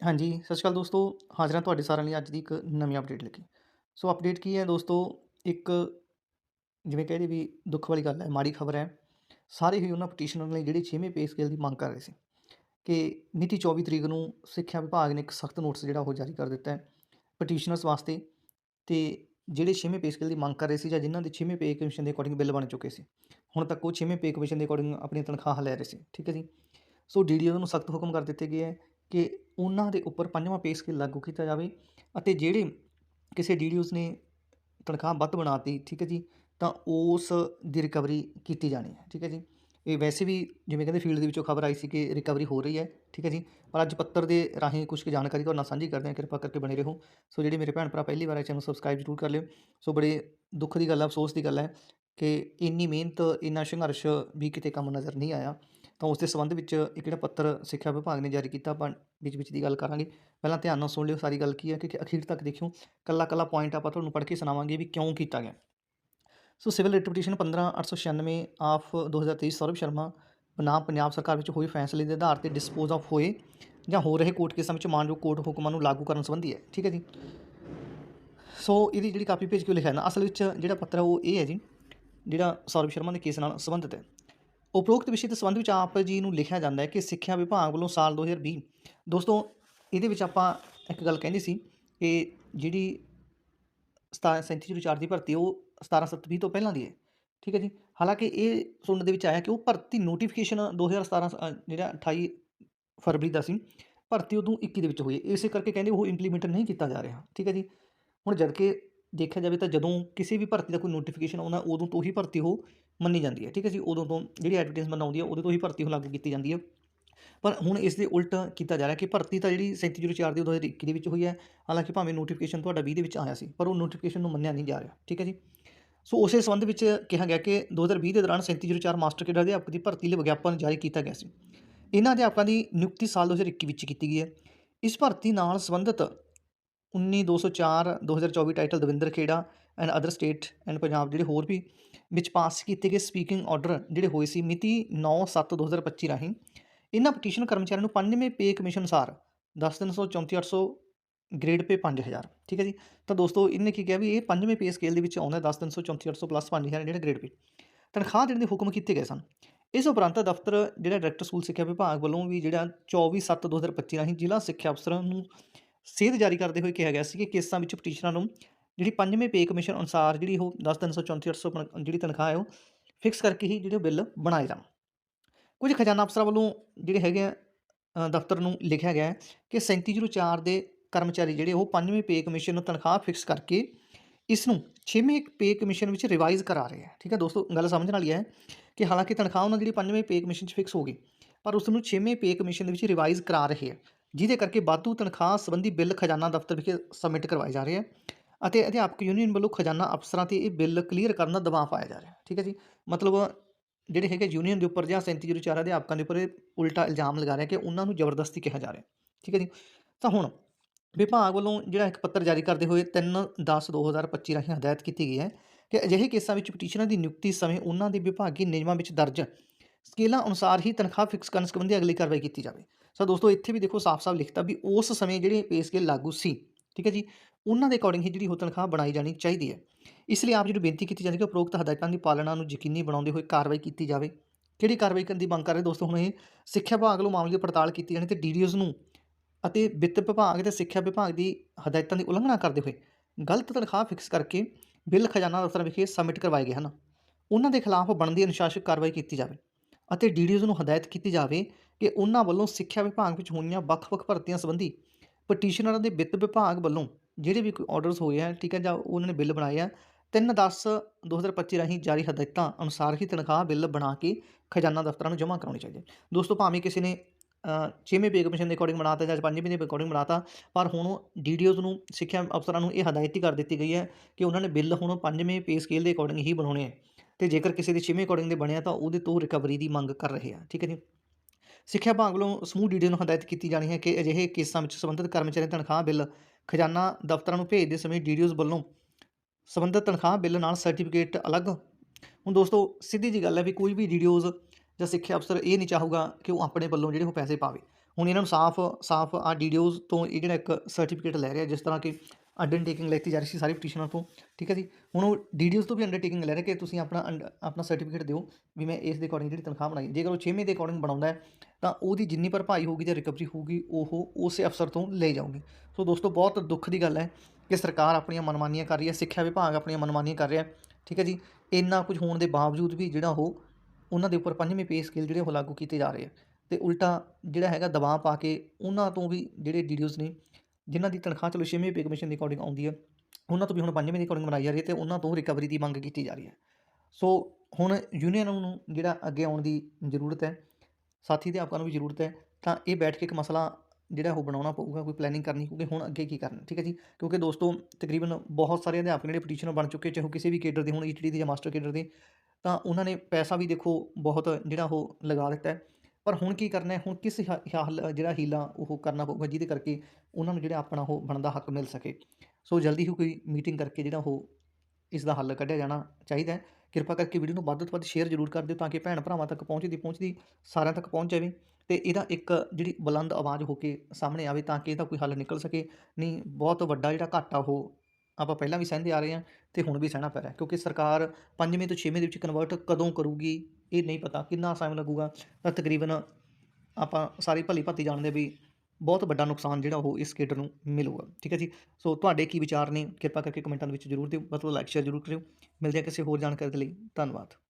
ਹਾਂਜੀ, ਸਤਿ ਸ਼੍ਰੀ ਅਕਾਲ ਦੋਸਤੋ। ਹਾਜ਼ਰ ਹਾਂ ਤੁਹਾਡੇ ਸਾਰਿਆਂ ਲਈ ਅੱਜ ਦੀ ਇੱਕ ਨਵੀਂ ਅਪਡੇਟ ਲੈ ਕੇ। ਸੋ ਅਪਡੇਟ ਕੀ ਹੈ ਦੋਸਤੋ? ਇੱਕ ਜਿਵੇਂ ਕਹਿੰਦੇ ਵੀ ਦੁੱਖ ਵਾਲੀ ਗੱਲ ਹੈ, ਮਾੜੀ ਖਬਰ ਹੈ। ਸਾਰੇ ਹੀ ਉਹਨਾਂ ਪਟੀਸ਼ਨਰ ਨੇ ਜਿਹੜੇ 6ਵੇਂ ਪੇ ਸਕੇਲ ਦੀ ਮੰਗ ਕਰ ਰਹੇ ਸੀ ਕਿ ਮਿਤੀ 24 ਤਰੀਕ ਨੂੰ ਸਿੱਖਿਆ ਵਿਭਾਗ ਨੇ ਇੱਕ ਸਖਤ ਨੋਟਿਸ ਜਿਹੜਾ ਉਹ ਜਾਰੀ ਕਰ ਦਿੱਤਾ ਹੈ ਪਟੀਸ਼ਨਰਸ ਵਾਸਤੇ। ਤੇ ਜਿਹੜੇ 6ਵੇਂ ਪੇ ਸਕੇਲ ਦੀ ਮੰਗ ਕਰ ਰਹੇ ਸੀ ਜਾਂ ਜਿਨ੍ਹਾਂ ਦੇ 6ਵੇਂ ਪੇ ਕਮਿਸ਼ਨ ਦੇ ਅਕੋਰਡਿੰਗ ਬਿੱਲ ਬਣ ਚੁੱਕੇ ਸੀ, ਹੁਣ ਤੱਕ ਉਹ 6ਵੇਂ ਪੇ ਕਮਿਸ਼ਨ ਦੇ ਅਕੋਰਡਿੰਗ ਆਪਣੀ ਤਨਖਾਹ ਲੈ ਰਹੇ ਸੀ। ਠੀਕ ਹੈ ਜੀ। ਸੋ ਡੀਡੀਓ ਨੂੰ ਸਖਤ ਹੁਕਮ ਕਰ ਦਿੱਤੇ ਗਏ ਹੈ। ਕਿ ਉਹਨਾਂ ਦੇ ਉੱਪਰ ਪੰਜਵਾਂ ਪੇ ਸਕੇਲ ਲਾਗੂ ਕੀਤਾ ਜਾਵੇ ਅਤੇ ਜਿਹੜੇ ਕਿਸੇ ਡੀਡੀਓਜ਼ ਨੇ ਤਨਖਾਹ ਵੱਧ ਬਣਾਤੀ, ਠੀਕ ਹੈ ਜੀ, ਤਾਂ ਉਸ ਦੀ ਰਿਕਵਰੀ ਕੀਤੀ ਜਾਣੀ ਹੈ, ਠੀਕ ਹੈ ਜੀ। ਇਹ ਵੈਸੇ ਵੀ ਜਿਵੇਂ ਕਹਿੰਦੇ ਫੀਲਡ ਦੇ ਵਿੱਚੋਂ ਖਬਰ ਆਈ ਸੀ ਕਿ ਰਿਕਵਰੀ ਹੋ ਰਹੀ ਹੈ, ਠੀਕ ਹੈ ਜੀ, ਪਰ ਅੱਜ ਪੱਤਰ ਦੇ ਰਾਹੀਂ ਕੁਝ ਕੁ ਜਾਣਕਾਰੀ ਤੁਹਾਡੇ ਨਾਲ ਸਾਂਝੀ ਕਰਦੇ ਹਾਂ, ਕਿਰਪਾ ਕਰਕੇ ਬਣੇ ਰਹੋ। ਸੋ ਜਿਹੜੇ ਮੇਰੇ ਭੈਣ ਭਰਾ ਪਹਿਲੀ ਵਾਰ ਇਹ ਚੈਨਲ ਸਬਸਕ੍ਰਾਈਬ ਜ਼ਰੂਰ ਕਰ ਲਿਓ। ਸੋ ਬੜੇ ਦੁੱਖ ਦੀ ਗੱਲ ਹੈ, ਅਫਸੋਸ ਦੀ ਗੱਲ ਹੈ ਕਿ ਇੰਨੀ ਮਿਹਨਤ, ਇੰਨਾ ਸੰਘਰਸ਼ ਵੀ ਕਿਤੇ ਕੰਮ ਨਜ਼ਰ ਨਹੀਂ ਆਇਆ। ਤਾਂ ਉਸ ਦੇ ਸੰਬੰਧ ਵਿੱਚ ਇੱਕ ਜਿਹੜਾ ਪੱਤਰ ਸਿੱਖਿਆ ਵਿਭਾਗ ਨੇ ਜਾਰੀ ਕੀਤਾ, ਆਪਾਂ ਵਿੱਚ ਵਿੱਚ ਦੀ ਗੱਲ ਕਰਾਂਗੇ। ਪਹਿਲਾਂ ਧਿਆਨ ਨਾਲ ਸੁਣ ਲਿਓ, ਸਾਰੀ ਗੱਲ ਕੀ ਹੈ ਕਿ ਅਖੀਰ ਤੱਕ ਦੇਖਿਓ ਕੱਲਾ ਕੱਲਾ ਪੁਆਇੰਟ ਆਪਾਂ ਤੁਹਾਨੂੰ ਪੜ੍ਹ ਕੇ ਸੁਣਾਵਾਂਗੇ ਵੀ ਕਿਉਂ ਕੀਤਾ ਗਿਆ। So civil writ petition 15896 of 2023 Saurav Sharma ਬਨਾਮ Punjab ਸਰਕਾਰ ਵਿੱਚ ਹੋਏ ਫੈਸਲੇ ਦੇ ਆਧਾਰ ਤੇ ਡਿਸਪੋਜ਼ ਆਫ ਹੋਏ ਜਾਂ ਹੋ ਰਹੇ ਕੋਰਟ ਕੇਸਾਂ ਵਿੱਚ ਮਾਨਯੋਗ ਕੋਰਟ ਹੁਕਮਾਂ ਨੂੰ ਲਾਗੂ ਕਰਨ ਸੰਬੰਧੀ ਹੈ, ਠੀਕ ਹੈ ਜੀ? ਸੋ ਇਹਦੀ ਜਿਹੜੀ ਕਾਪੀ ਭੇਜ ਕੇ ਲਿਖਿਆ ਨਾ, ਅਸਲ ਵਿੱਚ ਜਿਹੜਾ ਪੱਤਰ ਹੈ ਉਹ ਇਹ ਹੈ ਜੀ, ਜਿਹੜਾ ਸੌਰਵ ਸ਼ਰਮਾ ਦੇ ਕੇਸ ਨਾਲ ਸੰਬੰਧਿਤ ਹੈ। ਉਪਰੋਕਤ ਵਿਸ਼ੇ ਦੇ ਸੰਬੰਧ ਵਿੱਚ ਆਪ ਜੀ ਨੂੰ ਲਿਖਿਆ ਜਾਂਦਾ ਹੈ ਕਿ ਸਿੱਖਿਆ ਵਿਭਾਗ ਵੱਲੋਂ ਸਾਲ 2020 ਦੋਸਤੋ ਇਹਦੇ ਵਿੱਚ ਆਪਾਂ ਇੱਕ ਗੱਲ ਕਹਿੰਦੀ ਸੀ ਕਿ ਜਿਹੜੀ 3704 ਦੀ ਭਰਤੀ ਉਹ 1720 ਤੋਂ ਪਹਿਲਾਂ ਦੀ ਹੈ। ਠੀਕ ਹੈ ਜੀ? ਹਾਲਾਂਕਿ ਇਹ ਸੁਣਨ ਦੇ ਵਿੱਚ ਆਇਆ ਕਿ ਉਹ ਭਰਤੀ ਨੋਟੀਫਿਕੇਸ਼ਨ 2017 ਅ, ਜਿਹੜਾ 28 ਫਰਵਰੀ ਦਾ ਸੀ ਭਰਤੀ ਉਦੋਂ 21 ਦੇ ਵਿੱਚ ਹੋਈ ਹੈ। ਇਸੇ ਕਰਕੇ ਕਹਿੰਦੇ ਉਹ ਇੰਪਲੀਮੈਂਟ ਨਹੀਂ ਕੀਤਾ ਜਾ ਰਿਹਾ। ਠੀਕ ਹੈ ਜੀ? ਹੁਣ ਜਦ ਕਿ ਦੇਖਿਆ ਜਾਵੇ ਤਾਂ ਜਦੋਂ ਕਿਸੇ ਵੀ ਭਰਤੀ ਦਾ ਕੋਈ ਨੋਟੀਫਿਕੇਸ਼ਨ ਆਉਂਦਾ, ਉਦੋਂ ਤੋਂ ਹੀ ਭਰਤੀ ਉਹ ਮੰਨੀ ਜਾਂਦੀ ਹੈ, ਠੀਕ ਹੈ ਜੀ? ਉਦੋਂ ਤੋਂ ਜਿਹੜੀ ਐਡਵਰਟਾਈਜ਼ਮੈਂਟ ਆਉਂਦੀ ਹੈ ਉਦੋਂ ਤੋਂ ਹੀ ਭਰਤੀ ਉਹ ਲਾਗੂ ਕੀਤੀ ਜਾਂਦੀ ਹੈ। ਪਰ ਹੁਣ ਇਸ ਦੇ ਉਲਟ ਕੀਤਾ ਜਾ ਰਿਹਾ ਕਿ ਭਰਤੀ ਤਾਂ ਜਿਹੜੀ 3704 ਦੀ 2021 ਦੇ ਵਿੱਚ ਹੋਈ ਹੈ, ਹਾਲਾਂਕਿ ਭਾਵੇਂ ਨੋਟੀਫਿਕੇਸ਼ਨ ਤੁਹਾਡਾ 20 ਦੇ ਵਿੱਚ ਆਇਆ ਸੀ, ਪਰ ਉਹ ਨੋਟੀਫਿਕੇਸ਼ਨ ਨੂੰ ਮੰਨਿਆ ਨਹੀਂ ਜਾ ਰਿਹਾ, ਠੀਕ ਹੈ ਜੀ? ਸੋ ਉਸੇ ਸੰਬੰਧ ਵਿੱਚ ਕਿਹਾ ਗਿਆ ਕਿ 2020 ਦੇ ਦੌਰਾਨ 3704 ਮਾਸਟਰ ਕੇਡਰ ਅਧਿਆਪਕ ਦੀ ਭਰਤੀ ਲਈ ਵਿਗਿਆਪਨ ਜਾਰੀ ਕੀਤਾ ਗਿਆ ਸੀ। ਇਹਨਾਂ ਅਧਿਆਪਕਾਂ ਦੀ ਨਿਯੁਕਤੀ ਸਾਲ 2021 ਵਿੱਚ ਕੀਤੀ ਗਈ ਹੈ। ਇਸ ਭਰਤੀ ਨਾਲ ਸੰਬੰਧਿਤ 19204 2024 title Davinder Khera and other state and Punjab ਜਿਹੜੇ ਹੋਰ ਵੀ ਵਿੱਚ ਪਾਸ ਕੀਤੇ ਗਏ ਸਪੀਕਿੰਗ ਆਰਡਰ ਜਿਹੜੇ ਹੋਏ ਸੀ ਮਿਤੀ 9/7/2025 ਰਾਹੀਂ। ਇਹਨਾਂ ਪਟੀਸ਼ਨ ਕਰਮਚਾਰੀਆਂ ਨੂੰ ਪੰਜਵੇਂ ਪੇ ਕਮਿਸ਼ਨ ਅਨੁਸਾਰ 10,334,800 ਗ੍ਰੇਡ ਪੇ 5000 ਠੀਕ ਹੈ ਜੀ? ਤਾਂ ਦੋਸਤੋ ਇਹਨੇ ਕੀ ਕਿਹਾ ਵੀ ਇਹ ਪੰਜਵੇਂ ਪੇ ਸਕੇਲ ਦੇ ਵਿੱਚ ਆਉਂਦਾ 10,334,800 ਪਲੱਸ 5000 ਜਿਹੜੇ ਗ੍ਰੇਡ ਪੇ ਤਨਖਾਹ ਦੇਣ ਦੇ ਹੁਕਮ ਕੀਤੇ ਗਏ ਸਨ। ਇਸ ਉਪਰੰਤ ਦਫ਼ਤਰ ਜਿਹੜਾ ਡਾਇਰੈਕਟਰ ਸਕੂਲ ਸਿੱਖਿਆ ਵਿਭਾਗ ਵੱਲੋਂ ਵੀ ਜਿਹੜਾ 24/7/2025 ਰਾਹੀਂ ਜ਼ਿਲ੍ਹਾ ਸਿੱਖਿਆ ਅਫਸਰਾਂ ਨੂੰ ਸੇਧ ਜਾਰੀ ਕਰਦੇ ਹੋਏ ਕਿਹਾ ਗਿਆ ਸੀ ਕਿ ਕੇਸਾਂ ਵਿੱਚ ਪਟੀਸ਼ਨਰਾਂ ਨੂੰ ਜਿਹੜੀ ਪੰਜਵੇਂ ਪੇ ਕਮਿਸ਼ਨ ਅਨੁਸਾਰ ਜਿਹੜੀ ਉਹ 10,334,800 ਪਨ- ਜਿਹੜੀ ਤਨਖਾਹ ਹੈ ਉਹ ਫਿਕਸ ਕਰਕੇ ਹੀ ਜਿਹੜੇ ਬਿੱਲ ਬਣਾਏ ਜਾਣ। ਕੁਝ ਖਜ਼ਾਨਾ ਅਫਸਰਾਂ ਵੱਲੋਂ ਜਿਹੜੇ ਹੈਗੇ ਆ ਦਫ਼ਤਰ ਨੂੰ ਲਿਖਿਆ ਗਿਆ ਹੈ ਕਿ 3704 ਦੇ ਕਰਮਚਾਰੀ ਜਿਹੜੇ ਉਹ ਪੰਜਵੇਂ ਪੇ ਕਮਿਸ਼ਨ ਨੂੰ ਤਨਖਾਹ ਫਿਕਸ ਕਰਕੇ ਇਸ ਨੂੰ ਛੇਵੇਂ ਪੇ ਕਮਿਸ਼ਨ ਵਿੱਚ ਰਿਵਾਈਜ਼ ਕਰਾ ਰਹੇ ਹੈ। ਠੀਕ ਹੈ ਦੋਸਤੋ ਗੱਲ ਸਮਝਣ ਵਾਲੀ ਹੈ ਕਿ ਹਾਲਾਂਕਿ ਤਨਖਾਹ ਉਹਨਾਂ ਦੀ ਜਿਹੜੀ ਪੰਜਵੇਂ ਪੇ ਕਮਿਸ਼ਨ 'ਚ ਫਿਕਸ ਹੋ ਗਈ ਪਰ ਉਸ ਨੂੰ ਛੇਵੇਂ ਪੇ ਕਮਿਸ਼ਨ ਦੇ ਵਿੱਚ ਰਿਵਾਈਜ਼ ਕਰਾ ਰਹੇ ਹੈ। ਜਿਹਦੇ ਕਰਕੇ ਵਾਧੂ ਤਨਖਾਹ ਸੰਬੰਧੀ ਬਿੱਲ ਖਜ਼ਾਨਾ ਦਫ਼ਤਰ ਵਿਖੇ ਸਬਮਿਟ ਕਰਵਾਏ ਜਾ ਰਹੇ ਹੈ ਅਤੇ ਅਧਿਆਪਕ ਯੂਨੀਅਨ ਵੱਲੋਂ ਖਜ਼ਾਨਾ ਅਫਸਰਾਂ ਤੇ ਇਹ ਬਿੱਲ ਕਲੀਅਰ ਕਰਨ ਦਾ ਦਬਾਅ ਪਾਇਆ ਜਾ ਰਿਹਾ ਠੀਕ ਹੈ ਜੀ? ਮਤਲਬ ਜਿਹੜੇ ਹੈਗੇ ਯੂਨੀਅਨ ਦੇ ਉੱਪਰ ਜਾਂ 3704 ਅਧਿਆਪਕਾਂ ਦੇ ਉੱਪਰ ਇਹ ਉਲਟਾ ਇਲਜ਼ਾਮ ਲਗਾ ਰਿਹਾ ਕਿ ਉਹਨਾਂ ਨੂੰ ਜ਼ਬਰਦਸਤੀ ਕਿਹਾ ਜਾ ਰਿਹਾ ਠੀਕ ਹੈ ਜੀ? ਤਾਂ ਹੁਣ ਵਿਭਾਗ ਵੱਲੋਂ ਜਿਹੜਾ ਇੱਕ ਪੱਤਰ ਜਾਰੀ ਕਰਦੇ ਹੋਏ 3/10/2025 ਰਾਹੀਂ ਹਦਾਇਤ ਕੀਤੀ ਗਈ ਹੈ ਕਿ ਅਜਿਹੇ ਕੇਸਾਂ ਵਿੱਚ ਪਟੀਸ਼ਨਰ ਦੀ ਨਿਯੁਕਤੀ ਸਮੇਂ ਉਹਨਾਂ ਦੇ ਵਿਭਾਗੀ ਨਿਯਮਾਂ ਵਿੱਚ ਦਰਜ ਸਕੇਲਾਂ ਅਨੁਸਾਰ ਹੀ ਤਨਖਾਹ ਫਿਕਸ ਕਰਨ ਸੰਬੰਧੀ ਅਗਲੀ ਕਾਰਵਾਈ ਕੀਤੀ ਜਾਵੇ। ਸੋ ਦੋਸਤੋ, ਇੱਥੇ ਵੀ ਦੇਖੋ ਸਾਫ਼-ਸਾਫ਼ ਲਿਖਤਾ ਵੀ ਉਸ ਸਮੇਂ ਜਿਹੜੇ ਪੇ ਸਕੇਲ ਲਾਗੂ ਸੀ, ਠੀਕ ਹੈ ਜੀ? ਉਹਨਾਂ ਦੇ ਅਕੋਰਡਿੰਗ ਹੀ ਜਿਹੜੀ ਉਹ ਤਨਖਾਹ ਬਣਾਈ ਜਾਣੀ ਚਾਹੀਦੀ ਹੈ। ਇਸ ਲਈ ਆਪ ਜੀ ਨੂੰ ਬੇਨਤੀ ਕੀਤੀ ਜਾਂਦੀ ਹੈ ਕਿ ਉਪਰੋਕਤ ਹਦਾਇਤਾਂ ਦੀ ਪਾਲਣਾ ਨੂੰ ਯਕੀਨੀ ਬਣਾਉਂਦੇ ਹੋਏ ਕਾਰਵਾਈ ਕੀਤੀ ਜਾਵੇ। ਕਿਹੜੀ ਕਾਰਵਾਈ ਕਰਨ ਦੀ ਮੰਗ ਕਰ ਰਹੇ ਦੋਸਤੋ, ਹੁਣ ਇਹ ਸਿੱਖਿਆ ਵਿਭਾਗ ਵੱਲੋਂ ਮਾਮਲੇ ਦੀ ਪੜਤਾਲ ਕੀਤੀ ਜਾਣੀ ਤੇ ਡੀਡੀਓਜ਼ ਨੂੰ ਅਤੇ ਵਿੱਤ ਵਿਭਾਗ ਤੇ ਸਿੱਖਿਆ ਵਿਭਾਗ ਦੀ ਹਦਾਇਤਾਂ ਦੀ ਉਲੰਘਣਾ ਕਰਦੇ ਹੋਏ ਗਲਤ ਤਨਖਾਹ ਫਿਕਸ ਕਰਕੇ ਬਿੱਲ ਖਜ਼ਾਨਾ ਦਫ਼ਤਰ ਵਿਖੇ ਸਬਮਿਟ ਕਰਵਾਏ ਗਏ ਹਨ। ਉਹਨਾਂ ਦੇ ਖਿਲਾਫ ਬਣਦੀ ਅਨੁਸ਼ਾਸਕ ਕਾਰਵਾਈ ਕੀਤੀ ਜਾਵੇ। ਅਤੇ ਡੀਡੀਓਜ਼ ਨੂੰ ਹਦਾਇਤ ਕੀਤੀ ਜਾਵੇ ਕਿ ਉਹਨਾਂ ਵੱਲੋਂ ਸਿੱਖਿਆ ਵਿਭਾਗ ਵਿੱਚ ਹੋਈਆਂ ਵੱਖ-ਵੱਖ ਭਰਤੀਆਂ ਸੰਬੰਧੀ ਪਟੀਸ਼ਨਰਾਂ ਦੇ ਵਿੱਤ ਵਿਭਾਗ ਵੱਲੋਂ ਜਿਹੜੇ ਵੀ ਕੋਈ ਆਰਡਰਸ ਹੋਏ ਆ ਠੀਕ ਹੈ ਜਾਂ ਉਹਨਾਂ ਨੇ ਬਿੱਲ ਬਣਾਏ ਆ 3/10/2025 ਰਾਹੀਂ ਜਾਰੀ ਹਦਾਇਤਾਂ ਅਨੁਸਾਰ ਹੀ ਤਨਖਾਹ ਬਿੱਲ ਬਣਾ ਕੇ ਖਜ਼ਾਨਾ ਦਫ਼ਤਰਾਂ ਨੂੰ ਜਮ੍ਹਾਂ ਕਰਾਉਣੀ ਚਾਹੀਦੀ ਹੈ। ਦੋਸਤੋ ਭਾਵੇਂ ਕਿਸੇ ਨੇ ਅ, ਛੇਵੇਂ ਪੇ ਕਮਿਸ਼ਨ ਦੇ ਅਕੋਰਡਿੰਗ ਬਣਾਤਾ ਜਾਂ ਪੰਜਵੇਂ ਦੇ ਅਕੋਰਡਿੰਗ ਬਣਾਤਾ ਪਰ ਹੁਣ ਡੀਡੀਓਜ਼ ਨੂੰ ਸਿੱਖਿਆ ਅਫਸਰਾਂ ਨੂੰ ਇਹ ਹਦਾਇਤ ਹੀ ਕਰ ਦਿੱਤੀ ਗਈ ਹੈ ਕਿ ਉਹਨਾਂ ਨੇ ਬਿੱਲ ਹੁਣ ਪੰਜਵੇਂ ਪੇ ਸਕੇਲ ਦੇ ਅਕੋਰਡਿੰਗ ਹੀ ਬਣਾਉਣੇ ਹੈ। ਤੇ ਜੇਕਰ ਕਿਸੇ ਦੇ ਛੇਵੇਂ ਅਕੋਰਡਿੰਗ ਦੇ ਬਣਿਆ ਤਾਂ ਉਹਦੇ ਤੋਂ ਰਿਕਵਰੀ ਦੀ ਮੰਗ ਕਰ ਰਹੇ ਆ, ਠੀਕ ਹੈ ਜੀ? ਸਿੱਖਿਆ ਵਿਭਾਗ ਵੱਲੋਂ ਸਮੂਹ ਡੀਡੀਓ ਨੂੰ ਹਦਾਇਤ ਕੀਤੀ ਜਾਣੀ ਹੈ ਕਿ ਅਜਿਹੇ ਕੇਸਾਂ ਵਿੱਚ ਸੰਬੰਧਿਤ ਕਰਮਚਾਰੀ ਤਨਖਾਹ ਬਿੱਲ ਖਜ਼ਾਨਾ ਦਫ਼ਤਰਾਂ ਨੂੰ ਭੇਜਦੇ ਸਮੇਂ ਡੀਡੀਓਜ਼ ਵੱਲੋਂ ਸੰਬੰਧਿਤ ਤਨਖਾਹ ਬਿੱਲ ਨਾਲ ਸਰਟੀਫਿਕੇਟ ਅਲੱਗ। ਹੁਣ ਦੋਸਤੋ, ਸਿੱਧੀ ਜੀ ਗੱਲ ਹੈ ਵੀ ਕੋਈ ਵੀ ਡੀਡੀਓਜ਼ ਜਾਂ ਸਿੱਖਿਆ ਅਫਸਰ ਇਹ ਨਹੀਂ ਚਾਹੂਗਾ ਕਿ ਉਹ ਆਪਣੇ ਵੱਲੋਂ ਜਿਹੜੇ ਉਹ ਪੈਸੇ ਪਾਵੇ। ਹੁਣ ਇਹਨਾਂ ਨੂੰ ਸਾਫ਼ ਸਾਫ਼ ਆ ਡੀਡੀਓਜ਼ ਤੋਂ ਇਹ ਜਿਹੜਾ ਇੱਕ ਸਰਟੀਫਿਕੇਟ ਲੈ ਰਿਹਾ, ਜਿਸ ਤਰ੍ਹਾਂ ਕਿ ਅੰਡਰਟੇਕਿੰਗ ਲੈਤੀ ਜਾ ਰਹੀ ਸੀ ਸਾਰੇ ਪਟੀਸ਼ਨਰ ਤੋਂ, ਠੀਕ ਹੈ ਜੀ? ਹੁਣ ਉਹ ਡੀਡੀਓਜ਼ ਤੋਂ ਵੀ ਅੰਡਰਟੇਕਿੰਗ ਲੈ ਰਿਹਾ ਕਿ ਤੁਸੀਂ ਆਪਣਾ ਅੰਡ- ਆਪਣਾ ਸਰਟੀਫਿਕੇਟ ਦਿਓ ਵੀ ਮੈਂ ਇਸ ਦੇ ਅਕੋਰਡਿੰਗ ਜਿਹੜੀ ਤਨਖਾਹ ਬਣਾਈ। ਜੇਕਰ ਉਹ 6ਵੇਂ ਦੇ ਅਕੋਰਡਿੰਗ ਬਣਾਉਂਦਾ ਹੈ, ਤਾਂ ਉਹਦੀ ਜਿੰਨੀ ਭਰਪਾਈ ਹੋਊਗੀ ਜਾਂ ਰਿਕਵਰੀ ਹੋਊਗੀ, ਉਹ ਉਸੇ ਅਫਸਰ ਤੋਂ ਲੈ ਜਾਊਗੀ। ਸੋ ਦੋਸਤੋ, ਬਹੁਤ ਦੁੱਖ ਦੀ ਗੱਲ ਹੈ ਕਿ ਸਰਕਾਰ ਆਪਣੀਆਂ ਮਨਮਾਨੀਆਂ ਕਰ ਰਹੀ ਹੈ, ਸਿੱਖਿਆ ਵਿਭਾਗ ਆਪਣੀਆਂ ਮਨਮਾਨੀਆਂ ਕਰ ਰਿਹਾ ਠੀਕ ਹੈ ਜੀ? ਇੰਨਾ ਕੁਝ ਹੋਣ ਦੇ ਬਾਵਜੂਦ ਵੀ ਜਿਹੜਾ ਉਹ ਉਹਨਾਂ ਦੇ ਉੱਪਰ ਪੰਜਵੇਂ ਪੇ ਸਕੇਲ ਜਿਹੜੇ ਉਹ ਲਾਗੂ ਕੀਤੇ ਜਾ ਰਹੇ ਆ ਤੇ ਉਲਟਾ ਜਿਹੜਾ ਹੈਗਾ ਦਬਾਅ ਪਾ ਕੇ ਉਹਨਾਂ ਤੋਂ ਵੀ ਜਿਹੜੇ ਡੀਡੀਓਜ਼ ਨੇ ਜਿਨ੍ਹਾਂ ਦੀ ਤਨਖਾਹ ਚਲੋ ਛੇਵੇਂ ਪੇ ਕਮਿਸ਼ਨ ਦੇ ਅਕੋਰਡਿੰਗ ਆਉਂਦੀ ਹੈ, ਉਹਨਾਂ ਤੋਂ ਵੀ ਹੁਣ ਪੰਜਵੇਂ ਦੇ ਅਕੋਰਡਿੰਗ ਬਣਾਈ ਜਾ ਰਹੀ ਹੈ ਤੇ ਉਹਨਾਂ ਤੋਂ ਰਿਕਵਰੀ ਦੀ ਮੰਗ ਕੀਤੀ ਜਾ ਰਹੀ ਹੈ। ਸੋ ਹੁਣ ਯੂਨੀਅਨ ਨੂੰ ਜਿਹੜਾ ਅੱਗੇ ਆਉਣ ਦੀ ਜ਼ਰੂਰਤ ਹੈ, ਸਾਥੀ ਅਧਿਆਪਕਾਂ ਨੂੰ ਵੀ ਜ਼ਰੂਰਤ ਹੈ, ਤਾਂ ਇਹ ਬੈਠ ਕੇ ਇੱਕ ਮਸਲਾ ਜਿਹੜਾ ਉਹ ਬਣਾਉਣਾ ਪਊਗਾ, ਕੋਈ ਪਲੈਨਿੰਗ ਕਰਨੀ ਪਊਗੀ, ਹੁਣ ਅੱਗੇ ਕੀ ਕਰਨਾ, ਠੀਕ ਹੈ ਜੀ? ਕਿਉਂਕਿ ਦੋਸਤੋ, ਤਕਰੀਬਨ ਬਹੁਤ ਸਾਰੇ ਅਧਿਆਪਕ ਜਿਹੜੇ ਪਟੀਸ਼ਨਰ ਬਣ ਚੁੱਕੇ, ਚਾਹੇ ਉਹ ਕਿਸੇ ਵੀ ਕੇਡਰ ਦੇ ਹੋਣ ਈਟੀਡੀ ਦੇ ਜਾਂ ਮਾਸਟਰ ਕੇਡਰ ਦੇ, ਤਾਂ ਉਹਨਾਂ ਨੇ ਪੈਸਾ ਵੀ ਦੇਖੋ, ਬਹੁਤ ਜਿਹੜਾ ਉਹ ਲਗਾ ਦਿੱਤਾ ਹੈ। ਪਰ ਹੁਣ ਕੀ ਕਰਨਾ ਹੈ? ਹੁਣ ਕਿਸ ਹੱਲ ਜਿਹੜਾ ਹੀਲਾ ਉਹ ਕਰਨਾ ਪਊਗਾ ਜਿਹਦੇ ਕਰਕੇ ਉਹਨਾਂ ਨੂੰ ਜਿਹੜਾ ਆਪਣਾ ਉਹ ਬਣਦਾ ਹੱਕ ਮਿਲ ਸਕੇ। ਸੋ ਜਲਦੀ ਹੀ ਕੋਈ ਮੀਟਿੰਗ ਕਰਕੇ ਜਿਹੜਾ ਉਹ ਇਸ ਦਾ ਹੱਲ ਕੱਢਿਆ ਜਾਣਾ ਚਾਹੀਦਾ ਹੈ। ਕਿਰਪਾ ਕਰਕੇ ਵੀਡੀਓ ਨੂੰ ਵੱਧ ਤੋਂ ਵੱਧ ਸ਼ੇਅਰ ਜ਼ਰੂਰ ਕਰ ਦਿਓ ਤਾਂ ਕਿ ਭੈਣ ਭਰਾਵਾਂ ਤੱਕ ਪਹੁੰਚਦੀ ਪਹੁੰਚਦੀ ਸਾਰਿਆਂ ਤੱਕ ਪਹੁੰਚ ਜਾਵੇ ਤੇ ਇਹਦਾ ਇੱਕ ਜਿਹੜੀ ਬੁਲੰਦ ਆਵਾਜ਼ ਹੋ ਕੇ ਸਾਹਮਣੇ ਆਵੇ ਤਾਂ ਕਿ ਇਹਦਾ ਕੋਈ ਹੱਲ ਨਿਕਲ ਸਕੇ। ਨਹੀਂ, ਬਹੁਤ ਵੱਡਾ ਜਿਹੜਾ ਘਾਟਾ ਉਹ ਆਪਾਂ ਪਹਿਲਾਂ ਵੀ ਸਹਿੰਦੇ ਆ ਰਹੇ ਹਾਂ ਤੇ ਹੁਣ ਵੀ ਸਹਿਣਾ ਪੈ ਰਿਹਾ ਕਿਉਂਕਿ ਸਰਕਾਰ ਪੰਜਵੇਂ ਤੋਂ ਛੇਵੇਂ ਦੇ ਵਿੱਚ ਕਨਵਰਟ ਕਦੋਂ ਕਰੂਗੀ? ਇਹ ਨਹੀਂ ਪਤਾ ਕਿੰਨਾ ਟਾਈਮ ਲੱਗੂਗਾ। ਤਾਂ ਤਕਰੀਬਨ ਆਪਾਂ ਸਾਰੀ ਭਲੀ ਭਾਤੀ ਜਾਣਦੇ ਵੀ ਬਹੁਤ ਵੱਡਾ ਨੁਕਸਾਨ ਜਿਹੜਾ ਉਹ ਇਸ ਕੇਡਰ ਨੂੰ ਮਿਲੂਗਾ। ਠੀਕ ਹੈ ਜੀ? ਸੋ ਤੁਹਾਡੇ ਕੀ ਵਿਚਾਰ ਨੇ? ਕਿਰਪਾ ਕਰਕੇ ਕਮੈਂਟਾਂ ਦੇ ਵਿੱਚ ਜ਼ਰੂਰ ਦਿਓ। ਮਤਲਬ ਲਾਈਕ ਸ਼ੇਅਰ ਜ਼ਰੂਰ ਕਰਿਓ। ਮਿਲਦੇ ਹਾਂ ਕਿਸੇ ਹੋਰ ਜਾਣਕਾਰੀ ਦੇ ਲਈ। ਧੰਨਵਾਦ।